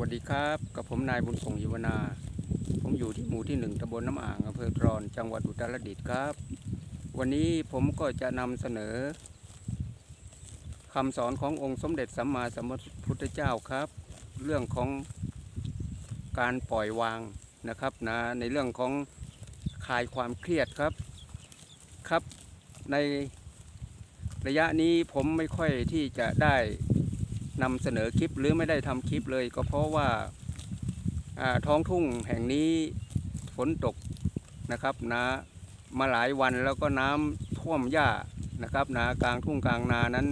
วัสดีครับ กับผมนายบุญส่งยิวนา ผมอยู่ที่หมู่ที่หนึ่งตำบลน้ำอ่างอำเภอตรอนจังหวัดอุตรดิตถ์ครับ วันนี้ผมก็จะนำเสนอคำสอนขององค์สมเด็จสัมมาสัมพุทธเจ้าครับ เรื่องของการปล่อยวางนะครับนะในเรื่องของคลายความเครียดครับครับ ในระยะนี้ผมไม่ค่อยที่จะได้ นำเสนอคลิปหรือไม่ได้ทำคลิปเลย ก็เพราะว่าาท้องทุ่งแห่งนี้ฝนตกนะครับนะมาหลายวันแล้วก็น้ำท่วมหญ้านะครับนะกลางทุ่งกลางนานั้น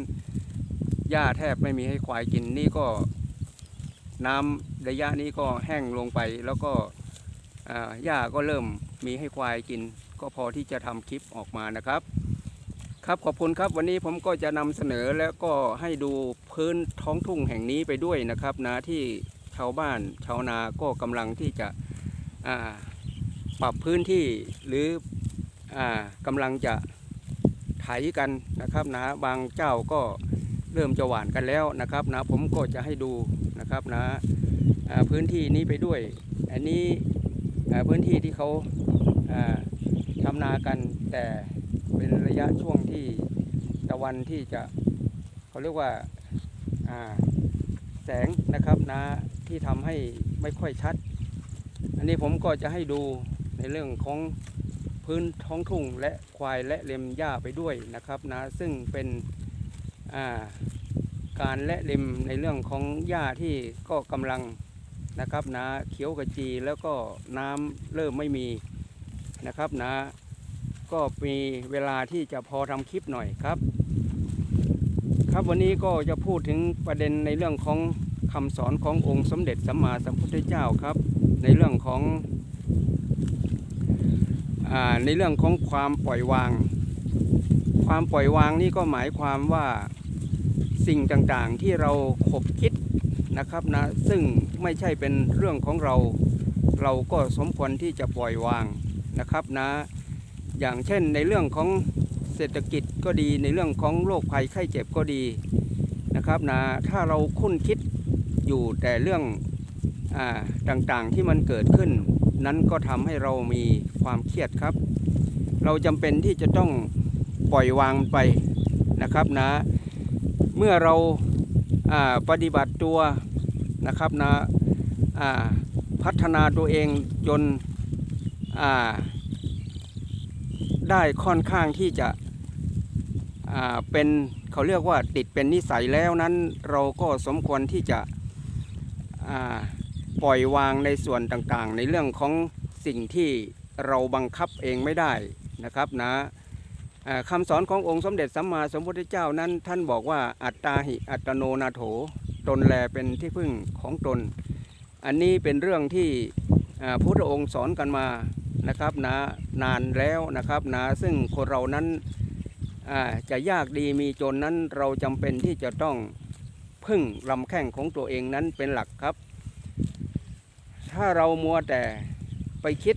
หญ้าแทบไม่มีให้ควายกินนี่ก็น้ำระยะนี้ก็แห้งลงไป แล้วก็หญ้าก็เริ่มมีให้ควายกิน ก็พอที่จะทำคลิปออกมานะครับ ครับขอบคุณครับวันนี้ผมก็จะนำเสนอแล้วก็ให้ดูพื้นท้องทุ่งแห่งนี้ไปด้วยนะครับนะที่ชาวบ้านชาวนาก็กำลังที่จะปรับพื้นที่หรืออากำลังจะไถกันนะครับนะบางเจ้าก็เริ่มจะหวานกันแล้วนะครับนะผมก็จะให้ดูนะครับนะอ่าพื้นที่นี้ไปด้วย อันนี้พื้นที่ที่เขาทำนากันแต่ เป็นระยะช่วงที่ตะวันที่จะเขาเรียกว่าแสงนะครับนะที่ทำให้ไม่ค่อยชัด อันนี้ผมก็จะให้ดูในเรื่องของพื้นท้องทุ่งและควายและเล็มหญ้าไปด้วยนะครับนะซึ่งเป็นาการและเล็มในเรื่องของหญ้าที่ก็กำลังนะครับนะเขียวกระจีแล้วก็น้ำเริ่มไม่มีนะครับนะ ก็มีเวลาที่จะพอทำคลิปหน่อยครับ ครับวันนี้ก็จะพูดถึงประเด็นในเรื่องของคำสอนขององค์สมเด็จสัมมาสัมพุทธเจ้าครับ ในเรื่องของอในเรื่องของความปล่อยวาง ความปล่อยวางนี่ก็หมายความว่าสิ่งต่างๆที่เราขบคิดนะครับนะซึ่งไม่ใช่เป็นเรื่องของเรา เราก็สมควรที่จะปล่อยวางนะครับนะ อย่างเช่นในเรื่องของเศรษฐกิจก็ดีในเรื่องของโรคภัยไข้เจ็บก็ดีนะครับนะถ้าเราคุ้นคิดอยู่แต่เรื่องอาต่างๆที่มันเกิดขึ้น นั้นก็ทำให้เรามีความเครียดครับ เราจำเป็นที่จะต้องปล่อยวางไปนะครับนะเมื่อเราอ่าปฏิบัติตัวนะครับนะอ่าพัฒนาตัวเองจนอ่า ได้ค่อนข้างที่จะเป็นเขาเรียกว่าติดเป็นนิสัยแล้วนั้น เราก็สมควรที่จะปล่อยวางในส่วนต่างๆ ในเรื่องของสิ่งที่เราบังคับเองไม่ได้นะครับนะอ่าคำสอนขององค์สมเด็จสัมมาสัมพุทธเจ้านั้น ท่านบอกว่าอัตตาหิอัตโนนาโถ ตนแลเป็นที่พึ่งของตน อันนี้เป็นเรื่องที่อ่าพุทธองค์สอนกันมา นะครับนะนานแล้วนะครับนะซึ่งคนเรานั้นจะยากดีมีจนนั้นเราจำเป็นที่จะต้องพึ่งลำแข้งของตัวเองนั้นเป็นหลักครับ ถ้าเรามัวแต่ไปคิด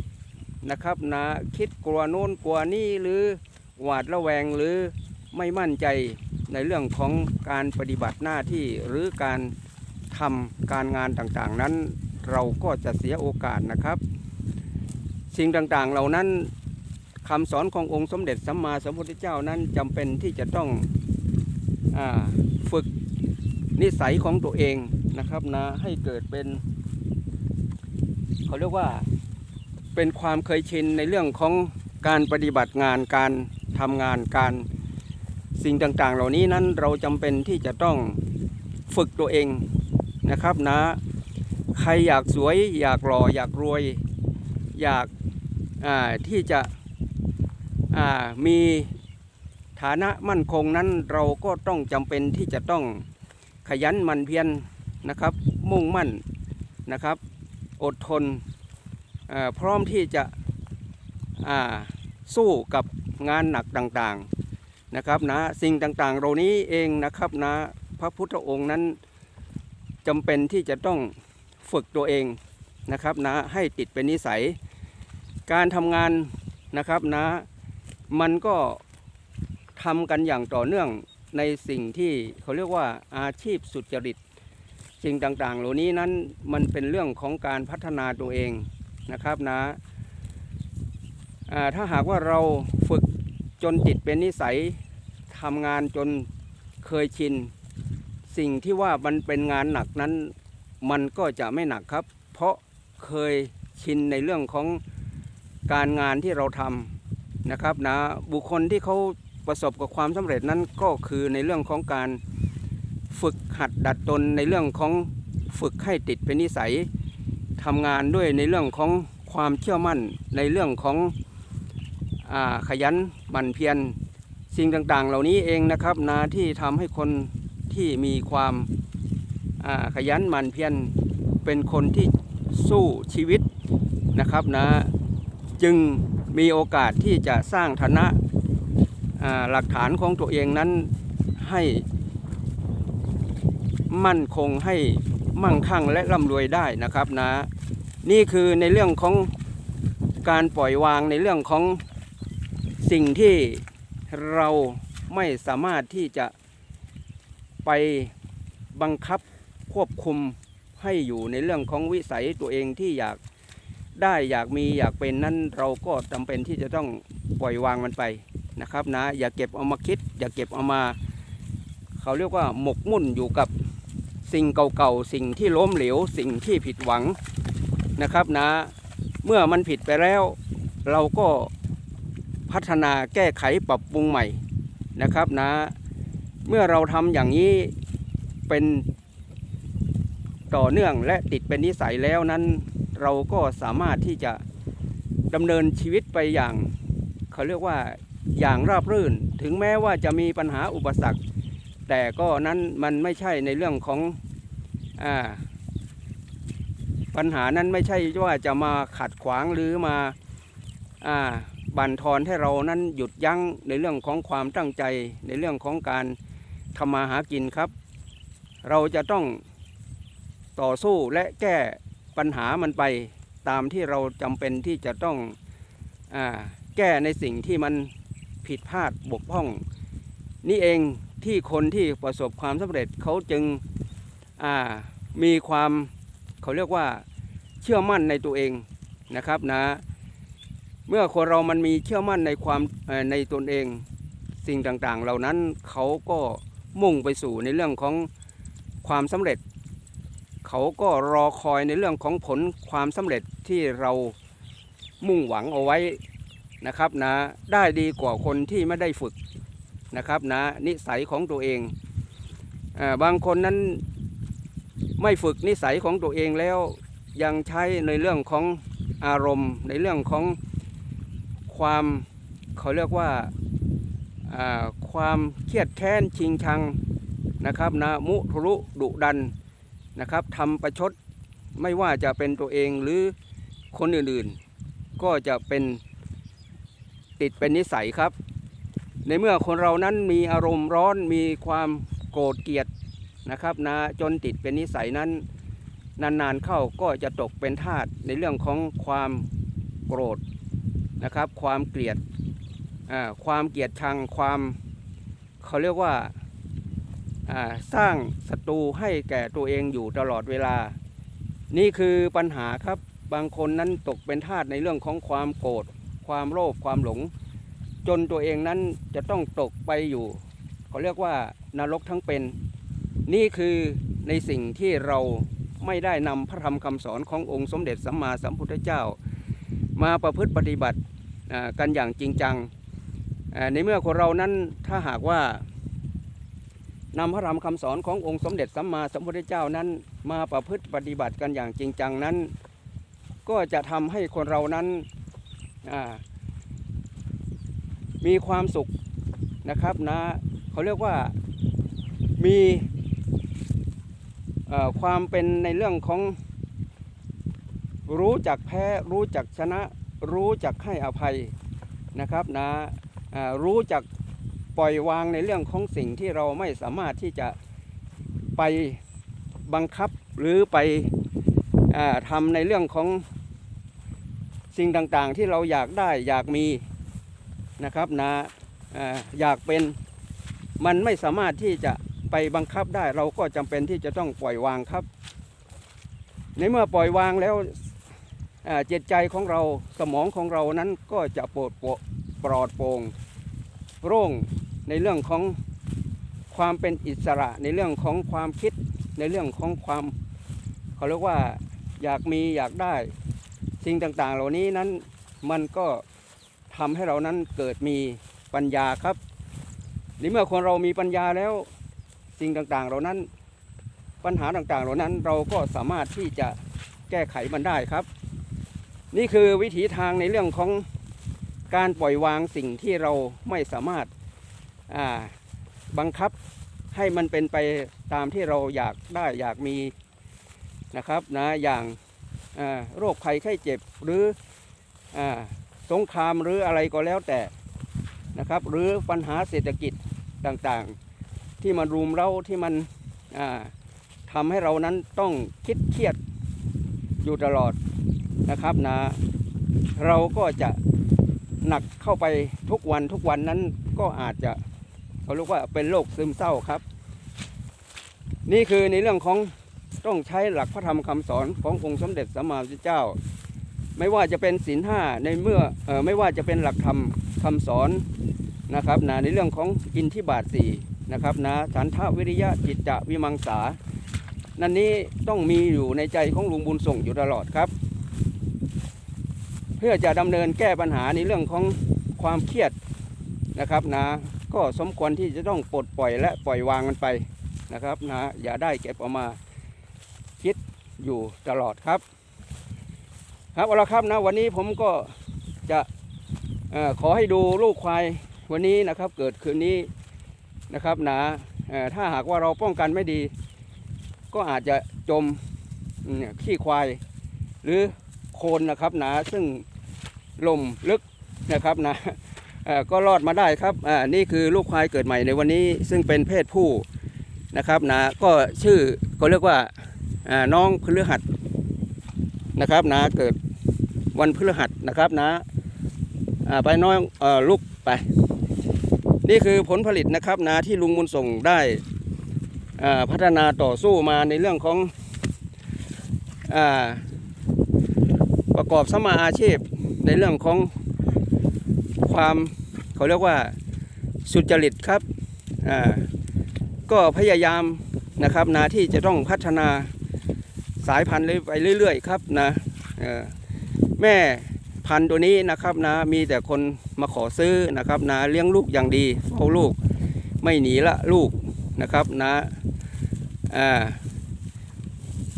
นะครับนะคิดกลัวโน้นกลัวนี่หรือหวาดระแวงหรือไม่มั่นใจในเรื่องของการปฏิบัติหน้าที่หรือการทำการงานต่างๆนั้น เราก็จะเสียโอกาสนะครับ สิ่งต่างๆ เหล่านั้นคำสอนขององค์สมเด็จสัมมาสัมพุทธเจ้านั้นจำเป็นที่จะต้องอฝึกนิสัยของตัวเองนะครับนะให้เกิดเป็นเขาเรียกว่าเป็นความเคยชินในเรื่องของการปฏิบัติงานการทำงานการสิ่งต่างๆ เหล่านี้นั้นเราจำเป็นที่จะต้องฝึกตัวเองนะครับนะ ใครอยากสวยอยากหล่ออยากรวย อยาก ที่จะมีฐานะมั่นคงนั้นเราก็ต้องจำเป็นที่จะต้องขยันหมั่นเพียรนะครับ มุ่งมั่นนะครับ อดทนพร้อมที่จะสู้กับงานหนักต่างๆนะครับนะสิ่งต่างๆ เหล่านี้เองนะครับนะพระพุทธองค์นั้นจำเป็นที่จะต้องฝึกตัวเองนะครับนะให้ติดเป็นนิสัย การทำงานนะครับนะ มันก็ทำกันอย่างต่อเนื่องในสิ่งที่เขาเรียกว่าอาชีพสุจริตสิ่งต่างๆ เหล่านี้นั้นมันเป็นเรื่องของการพัฒนาตัวเองนะครับนะอ่าถ้าหากว่าเราฝึกจนติดเป็นนิสัยทำงานจนเคยชิน สิ่งที่ว่ามันเป็นงานหนักนั้น มันก็จะไม่หนักครับ เพราะเคยชินในเรื่องของ การงานที่เราทำนะครับนะบุคคลที่เขาประสบกับความสำเร็จนั้นก็คือในเรื่องของการฝึกหัดดัดตนในเรื่องของฝึกให้ติดเป็นนิสัยทำงานด้วยในเรื่องของความเชื่อมั่นในเรื่องของอขยันหมั่นเพียรสิ่งต่างๆ เหล่านี้เองนะครับนะที่ทำให้คนที่มีความขยันหมั่นเพียรเป็นคนที่สู้ชีวิตนะครับนะ จึงมีโอกาสที่จะสร้างฐานะหลักฐานของตัวเองนั้นให้มั่นคงให้มั่งคั่งและร่ำรวยได้นะครับนะ นี่คือในเรื่องของการปล่อยวางในเรื่องของสิ่งที่เราไม่สามารถที่จะไปบังคับควบคุมให้อยู่ในเรื่องของวิสัยตัวเองที่อยาก ได้อยากมีอยากเป็นนั้นเราก็จำเป็นที่จะต้องปล่อยวางมันไปนะครับนะอย่าเก็บเอามาคิด อย่าเก็บเอามา เขาเรียกว่าหมกมุ่นอยู่กับสิ่งเก่าๆสิ่งที่ล้มเหลวสิ่งที่ผิดหวังนะครับนะ เมื่อมันผิดไปแล้ว เราก็พัฒนาแก้ไขปรับปรุงใหม่นะครับนะ เมื่อเราทำอย่างนี้เป็นต่อเนื่องและติดเป็นนิสัยแล้วนั้น เราก็สามารถที่จะดำเนินชีวิตไปอย่างเขาเรียกว่าอย่างราบรื่น ถึงแม้ว่าจะมีปัญหาอุปสรรค แต่ก็นั้นมันไม่ใช่ในเรื่องของอปัญหานั้นไม่ใช่ว่าจะมาขัดขวางหรือมาอ่าบั่นทอนให้เรานั้นหยุดยั้งในเรื่องของความตั้งใจในเรื่องของการทำมาหากินครับ เราจะต้องต่อสู้และแก้ ปัญหามันไปตามที่เราจำเป็นที่จะต้องอแก้ในสิ่งที่มันผิดพลาดบกพร่อง นี่เองที่คนที่ประสบความสำเร็จเขาจึงมีความเขาเรียกว่าเชื่อมั่นในตัวเองนะครับนะ เมื่อคนเรามันมีเชื่อมั่นในความในตนเอง สิ่งต่างๆ เหล่านั้นเขาก็มุ่งไปสู่ในเรื่องของความสำเร็จ เขาก็รอคอยในเรื่องของผลความสำเร็จที่เรามุ่งหวังเอาไว้นะครับนะได้ดีกว่าคนที่ไม่ได้ฝึกนะครับนะนิสัยของตัวเองอบางคนนั้นไม่ฝึกนิสัยของตัวเองแล้วยังใช้ในเรื่องของอารมณ์ ในเรื่องของความเขาเรียกว่าอ่าความเครียดแค้นชิงชังนะครับนะมุทะลุดุดัน นะครับทำประชดไม่ว่าจะเป็นตัวเองหรือคนอื่นๆ ก็จะเป็นติดเป็นนิสัยครับ ในเมื่อคนเรานั้นมีอารมณ์ร้อนมีความโกรธเกลียดนะครับนะจนติดเป็นนิสัยนั้น นานๆเข้าก็จะตกเป็นทาสในเรื่องของความโกรธนะครับ ความเกลียดความเกลียดชังความเขาเรียกว่า สร้างศัตรูให้แก่ตัวเองอยู่ตลอดเวลา นี่คือปัญหาครับบางคนนั้นตกเป็นทาสในเรื่องของความโกรธความโลภความหลง จนตัวเองนั้นจะต้องตกไปอยู่เขาเรียกว่านรกทั้งเป็น นี่คือในสิ่งที่เราไม่ได้นำพระธรรมคำสอนขององค์สมเด็จสัมมาสัมพุทธเจ้า มาประพฤติปฏิบัติกันอย่างจริงจัง ในเมื่อคนเรานั้นถ้าหากว่า นำพระธรรมคำสอนขององค์สมเด็จสัมมาสัมพุทธเจ้านั้นมาประพฤติปฏิบัติกันอย่างจริงจังนั้น ก็จะทำให้คนเรานั้นมีความสุขนะครับนะเขาเรียกว่ามีความเป็นในเรื่องของรู้จักแพ้รู้จักชนะ รู้จักให้อภัยนะครับนะอ่ารู้จัก ปล่อยวางในเรื่องของสิ่งที่เราไม่สามารถที่จะไปบังคับหรือไปอ่าทำในเรื่องของสิ่งต่างๆ ที่เราอยากได้อยากมีนะครับนะออยากเป็นมันไม่สามารถที่จะไปบังคับได้เราก็จำเป็นที่จะต้องปล่อยวางครับ ในเมื่อปล่อยวางแล้วอ่าจิตใจของเราสมองของเรานั้นก็จะโปรดโปร่ปลอดโปร่งโล่ง ในเรื่องของความเป็นอิสระ ในเรื่องของความคิด ในเรื่องของความเขาเรียกว่าอยากมีอยากได้ สิ่งต่างๆ เหล่านี้นั้นมันก็ทำให้เรานั้นเกิดมีปัญญาครับในเมื่อคนเรามีปัญญาแล้วสิ่งต่างๆ เหล่านั้นปัญหาต่างๆ เหล่านั้นเราก็สามารถที่จะแก้ไขมันได้ครับ นี่คือวิถีทางในเรื่องของการปล่อยวางสิ่งที่เราไม่สามารถ บังคับให้มันเป็นไปตามที่เราอยากได้อยากมีนะครับนะอย่างาโรคภัยไข้เจ็บหรืออสงครามหรืออะไรก็แล้วแต่นะครับ หรือปัญหาเศรษฐกิจต่างๆ ที่มันรุมเราที่มันอ่าทำให้เรานั้นต้องคิดเครียดอยู่ตลอดนะครับนะ เราก็จะหนักเข้าไปทุกวันทุกวันนั้นก็อาจจะ เขาเรียกว่าเป็นโรคซึมเศร้าครับ นี่คือในเรื่องของต้องใช้หลักพระธรรมคำสอนขององค์สมเด็จสัมมาสัมพุทธเจ้า ไม่ว่าจะเป็นศีลห้าในเมื่อออไม่ว่าจะเป็นหลักธรรมคำสอนนะครับนะในเรื่องของอินทิบาทสี่นะครับนะฉันทะวิริยะจิตจะวิมังสา นั่นนี้ต้องมีอยู่ในใจของลุงบุญส่งอยู่ตลอดครับ เพื่อจะดำเนินแก้ปัญหาในเรื่องของความเครียดนะครับนะ ก็สมควรที่จะต้องปลดปล่อยและปล่อยวางมันไปนะครับนะอย่าได้เก็บออกมาคิดอยู่ตลอดครับ ครับเอาละครับนะวันนี้ผมก็จะอขอให้ดูลูกควายวันนี้นะครับเกิดคืนนี้นะครับนะถ้าหากว่าเราป้องกันไม่ดี ก็อาจจะจมขี้ควาย หรือโคลนนะครับนะซึ่งลมลึกนะครับนะ ก็รอดมาได้ครับนี่คือลูกควายเกิดใหม่ในวันนี้ซึ่งเป็นเพศผู้นะครับนะก็ชื่อก็เรียกว่าน้องพฤหัสนะครับนะเกิดวันพฤหัสนะครับนะอ่าไปน้องอลูกไป นี่คือผลผลิตนะครับนะที่ลุงบุญส่งได้พัฒนาต่อสู้มาในเรื่องของอประกอบสมมาอาชีพในเรื่องของ ความเขาเรียกว่าสุจริตครับอ่าก็พยายามนะครับนะที่จะต้องพัฒนาสายพันธุ์ไปเรื่อยๆครับนะแม่พันธุ์ตัวนี้นะครับนะมีแต่คนมาขอซื้อนะครับนะเลี้ยงลูกอย่างดีเฝ้าลูกไม่หนีละลูกนะครับนะอ่า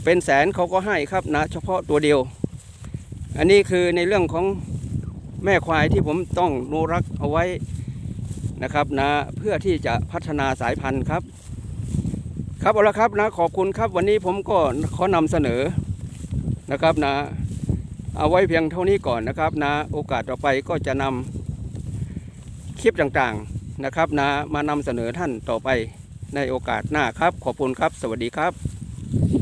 เป็นแสนเขาก็ให้ครับนะเฉพาะตัวเดียว อันนี้คือในเรื่องของ แม่ควายที่ผมต้องอนุรักเอาไว้นะครับนะเพื่อที่จะพัฒนาสายพันธุ์ครับ ครับเอาละครับนะขอบคุณครับวันนี้ผมก็ขอนำเสนอนะครับนะเอาไว้เพียงเท่านี้ก่อนนะครับนะโอกาสต่อไปก็จะนำคลิปต่างๆนะครับนะมานำเสนอท่านต่อไปในโอกาสหน้าครับ ขอบคุณครับ สวัสดีครับ